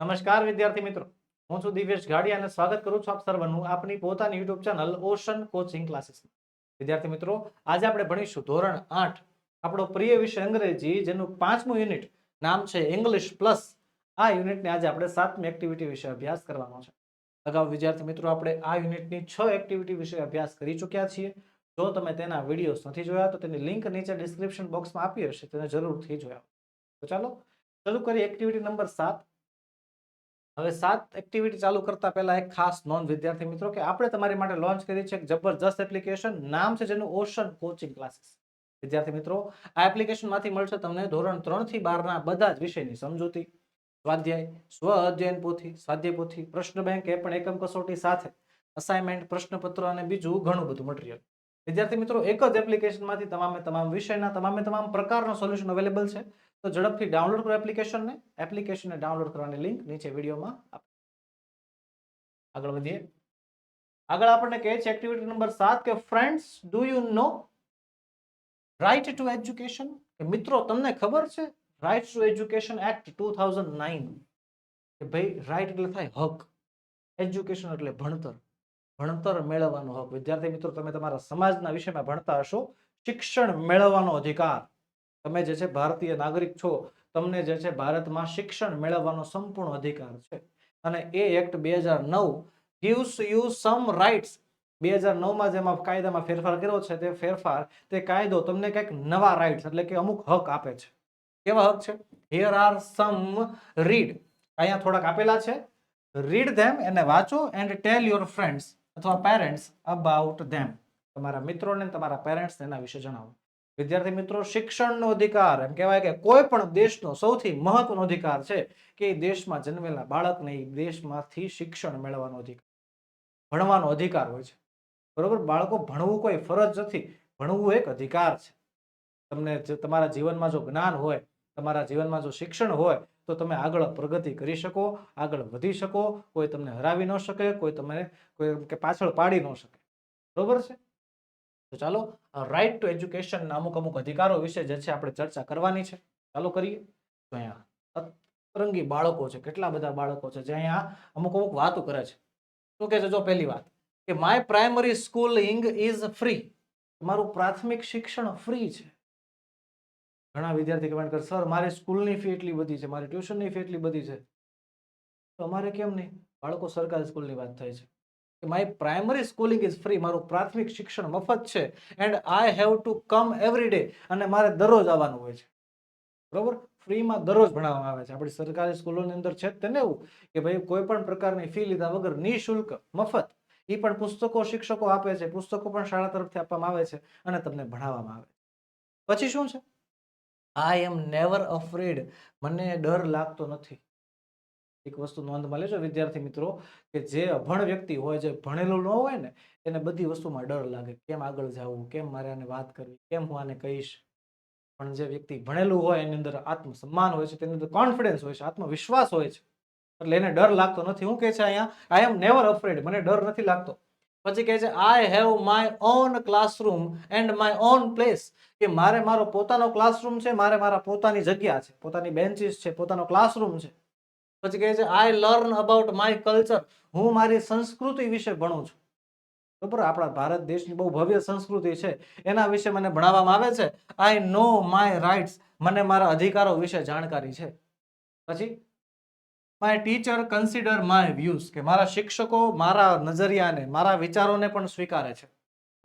નમસ્કાર વિદ્યાર્થી મિત્રો. હું છું દિવ્યેશ ગાડી અને સ્વાગત કરું છું આપ સર્વનું આપની પોતાની YouTube channel Ocean Coaching Classes વિદ્યાર્થી મિત્રો, આજે આપણે ભણીશું ધોરણ આઠ, આપણો પ્રિય વિષય અંગ્રેજી, જેનું પાંચમું યુનિટ નામ છે ઇંગ્લિશ પ્લસ આ યુનિટને આજે આપણે સાતમી એક્ટિવિટી વિશે અભ્યાસ કરવાનો છે. અગાઉ વિદ્યાર્થી મિત્રો, આપણે આ યુનિટની છ એક્ટિવિટી વિશે અભ્યાસ કરી ચૂક્યા છીએ. જો તમે તેના વિડીયોઝ નથી જોયા, તો તેની લિંક નીચે ડિસ્ક્રિપ્શન બોક્સમાં આપી હશે, તેને જરૂરથી જોયા. તો ચાલો, શરૂ કરીએ એક્ટિવિટી નંબર સાત. હવે સાત એક્ટિવિટી ચાલુ કરતા પહેલા એક ખાસ નોંધ વિદ્યાર્થી મિત્રો કે આપણે તમારી માટે લોન્ચ કરી છે એક જબરજસ્ત એપ્લિકેશન નામ છે જેનું ઓશન કોચિંગ ક્લાસીસ વિદ્યાર્થી મિત્રો, આ એપ્લિકેશનમાંથી મળશે તમને ધોરણ ત્રણથી બારના બધા જ વિષયની સમજૂતી. સ્વાધ્યાય, સ્વ અધ્યયન પોથી, સ્વાધ્યાય પોથી, પ્રશ્ન બેંક એ પણ એકમ કસોટી સાથે. અસાઇનમેન્ટ પ્રશ્નપત્ર અને બીજું ઘણું બધું મટીરિયલ વિદ્યાર્થી મિત્રો, એક જ એપ્લિકેશનમાંથી તમામે તમામ વિષયના તમામે તમામ પ્રકારનો સોલ્યુશન અવેલેબલ છે. તો ઝડપથી ડાઉનલોડ કરો એપ્લિકેશનને એપ્લિકેશનને ડાઉનલોડ કરવાની લિંક નીચે વિડીયોમાં આગળ વધીએ. આગળ આપણને કહે છે એક્ટિવિટી નંબર સાત કે friends do you know right to education મિત્રો, તમને ખબર છે? Right to education act two thousand nine કે ભાઈ રાઇટ એટલે થાય હક. એજ્યુકેશન એટલે ભણતર. ભણતર મેળવવાનો હક. વિદ્યાર્થી મિત્રો, તમે તમારા સમાજના વિષયમાં ભણતા હશો. શિક્ષણ મેળવવાનો અધિકાર. તમે જે છે ભારતીય નાગરિક છો, તમને જે છે ભારતમાં શિક્ષણ મેળવવાનો સંપૂર્ણ અધિકાર છે. અને એ એક્ટ બે હજાર નવ ગીવ્સ યુ સમ રાઇટ્સ બે હજાર નવમાં જેમાં કાયદામાં ફેરફાર કર્યો છે, તે ફેરફાર, તે કાયદો તમને કંઈક નવા રાઇટ્સ એટલે કે અમુક હક આપે છે. કેવા હક છે? હિયર આર સમ રીડ અહીંયા થોડાક આપેલા છે. રીડ ધેમ એને વાંચો એન્ડ ટેલ યોર ફ્રેન્ડ્સ અથવા પેરેન્ટ્સ અબાઉટ ધેમ તમારા મિત્રોને તમારા પેરેન્ટ્સ એના વિશે જણાવો. વિદ્યાર્થી મિત્રો, શિક્ષણનો અધિકાર. એમ કહેવાય કે કોઈ પણ દેશનો સૌથી મહત્વનો અધિકાર છે કે દેશમાં જન્મેલા બાળકને દેશમાંથી શિક્ષણ મેળવવાનો અધિકાર, ભણવાનો અધિકાર હોય છે. બરોબર? બાળકો ભણવું કોઈ ફરજ નથી. ભણવું એક અધિકાર છે. તમને તમારા જીવનમાં જો જ્ઞાન હોય, તમારા જીવનમાં જો શિક્ષણ હોય, તો તમે આગળ પ્રગતિ કરી શકો, આગળ વધી શકો. કોઈ તમને હરાવી ન શકે, કોઈ તમને કોઈ કે પાછળ પાડી ન શકે. બરોબર છે? તો ચાલો રાઇટ ટુ એજ્યુકેશન અમુક અમુક અધિકારો વિશે જે છે આપણે ચર્ચા કરવાની છે. ચાલો કરીએ. તો અહીંયા અતરંગી બાળકો છે. કેટલા બધા બાળકો છે? જે અહીંયા અમુક અમુક વાતો કરે છે. શું કહે છે? જો પહેલી વાત, કે my primary schooling is free મારું પ્રાથમિક શિક્ષણ ફ્રી છે. ઘણા વિદ્યાર્થી કમેન્ટ કરે સર મારી સ્કૂલની ફી એટલી બધી છે. મારી ટ્યુશનની ફી એટલી બધી છે. તો અમારે કેમ નહીં? બાળકો સરકારી સ્કૂલની વાત થાય છે. My primary schooling is free મારું પ્રાથમિક શિક્ષણ મફત છે. And I have to come every day અને મારે દરરોજ આવવાનું હોય છે. બરોબર? ફ્રીમાં દરરોજ ભણાવવામાં આવે છે. આપણી સરકારી સ્કૂલોની અંદર છે તેને એવું કે ભાઈ કોઈ પણ પ્રકારની ફી લીધા વગર નિઃશુલ્ક, મફત એ પણ પુસ્તકો શિક્ષકો આપે છે. પુસ્તકો પણ શાળા તરફથી આપવામાં આવે છે અને તમને ભણાવવામાં આવે પછી શું છે? આઈ એમ નેવર અફ્રેડ મને ડર લાગતો નથી. એક વસ્તુ નોંધમાં લેજો, વિદ્યાર્થી મિત્રો, કે જે અભણ વ્યક્તિ હોય, જે ભણેલું ન હોય ને, એને બધી વસ્તુમાં ડર લાગે. કેમ આગળ જવું? કેમ મારે આને વાત કરવી? કેમ હું આને કહીશ? પણ જે વ્યક્તિ ભણેલું હોય, એની અંદર આત્મસન્માન હોય છે, તેની અંદર કોન્ફિડન્સ હોય છે, આત્મવિશ્વાસ હોય છે. એટલે એને ડર લાગતો નથી. હું કહે છે અહીંયા આઈ એમ નેવર અફ્રેડ મને ડર નથી લાગતો. પછી કહે છે I have my own classroom and my own place કે મારે મારો પોતાનો ક્લાસરૂમ છે, મારે મારા પોતાની જગ્યા છે, પોતાની બેન્ચીસ છે, પોતાનો ક્લાસરૂમ છે. પછી કહે છે I learn about my culture હું મારી સંસ્કૃતિ વિશે ભણું છું. બરાબર? આપણા ભારત દેશની બહુ ભવ્ય સંસ્કૃતિ છે. એના વિશે મને ભણાવવામાં આવે છે. આઈ નો માય રાઇટ્સ મને મારા અધિકારો વિશે જાણકારી છે. પછી my teacher consider my views કે મારા શિક્ષકો મારા નજરિયાને, મારા વિચારોને પણ સ્વીકારે છે.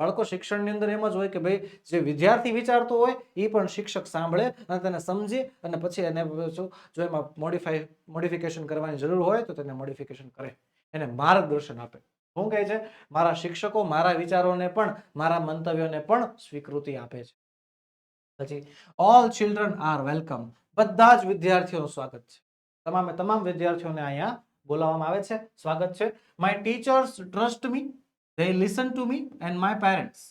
બાળકો શિક્ષણની અંદર એમ જ હોય કે ભાઈ જે વિદ્યાર્થી વિચારતો હોય એ પણ શિક્ષક સાંભળે અને તેને સમજી અને પછી એને જો એમાં મોડિફાઈ મોડિફિકેશન કરવાની જરૂર હોય તો તેને મોડિફિકેશન કરે. એને માર્ગદર્શન આપે. શું કહે છે? મારા શિક્ષકો મારા વિચારોને પણ, મારા મંતવ્યોને પણ સ્વીકૃતિ આપે છે. પછી ઓલ ચિલ્ડ્રન આર વેલકમ બધા જ વિદ્યાર્થીઓનું સ્વાગત છે. તમામે તમામ વિદ્યાર્થીઓને અહીંયા બોલાવવામાં આવે છે. સ્વાગત છે. My teachers trust me they listen to me and my parents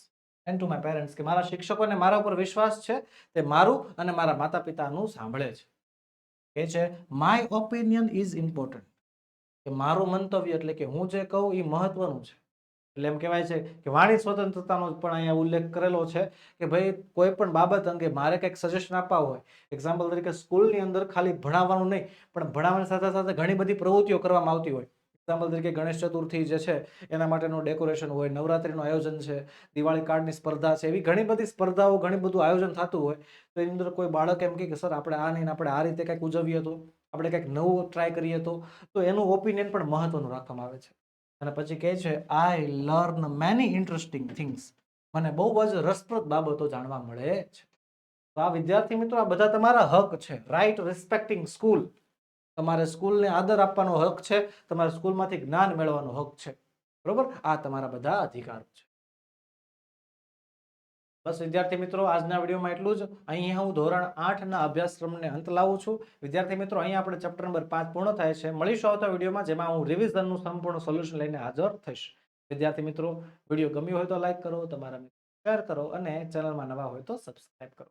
and to my parents કે મારા શિક્ષકોને મારા ઉપર વિશ્વાસ છે તે મારું અને મારા માતા પિતાનું સાંભળે છે. એ છે માય ઓપિનિયન ઇઝ ઇમ્પોર્ટન્ટ કે મારું મંતવ્ય એટલે કે હું જે કહું એ મહત્વનું છે. એટલે એમ કહેવાય છે કે વાણી સ્વતંત્રતાનો પણ અહીંયા ઉલ્લેખ કરેલો છે કે ભાઈ કોઈ પણ બાબત અંગે મારે કંઈક સજેશન આપવા હોય એક્ઝામ્પલ તરીકે સ્કૂલની અંદર ખાલી ભણાવવાનું નહીં, પણ ભણાવવાની સાથે સાથે ઘણી બધી પ્રવૃત્તિઓ કરવામાં આવતી હોય. એક્ઝામ્પલ તરીકે ગણેશ ચતુર્થી જે છે, એના માટેનું ડેકોરેશન હોય, નવરાત્રીનું આયોજન છે, દિવાળી કાર્ડની સ્પર્ધા છે, એવી ઘણી બધી સ્પર્ધાઓ, ઘણી બધું આયોજન થતું હોય, તો એની અંદર કોઈ બાળક એમ કે, સર, આપણે આ નહીં આપણે આ રીતે કંઈક ઉજવીએ તો, આપણે કંઈક નવું ટ્રાય કરીએ તો. તો એનું ઓપિનિયન પણ મહત્વનું રાખવામાં આવે છે. અને પછી કહે છે I learn many interesting things મને બહુ જ રસપ્રદ બાબતો જાણવા મળે છે. તો આ વિદ્યાર્થી મિત્રો, આ બધા તમારા હક છે. રાઈટ રિસ્પેક્ટિંગ સ્કૂલ તમારે સ્કૂલને આદર આપવાનો હક છે, તમારે સ્કૂલમાંથી જ્ઞાન મેળવવાનો હક છે. બરોબર? આ તમારા બધા અધિકારો છે. બસ વિદ્યાર્થી મિત્રો, આજના વિડીયોમાં એટલું જ. અહીંયા હું ધોરણ આઠના અભ્યાસક્રમને અંત લાવું છું. વિદ્યાર્થી મિત્રો, અહીંયા આપણે ચેપ્ટર નંબર પાંચ પૂર્ણ થાય છે. મળીશું આવતા વિડીયોમાં, જેમાં હું રિવિઝનનું સંપૂર્ણ સોલ્યુશન લઈને હાજર થઈશ. વિદ્યાર્થી મિત્રો, વીડિયો ગમ્યો હોય તો લાઈક કરો, તમારા મિત્રો શેર કરો અને ચેનલમાં નવા હોય તો સબસ્ક્રાઈબ કરો.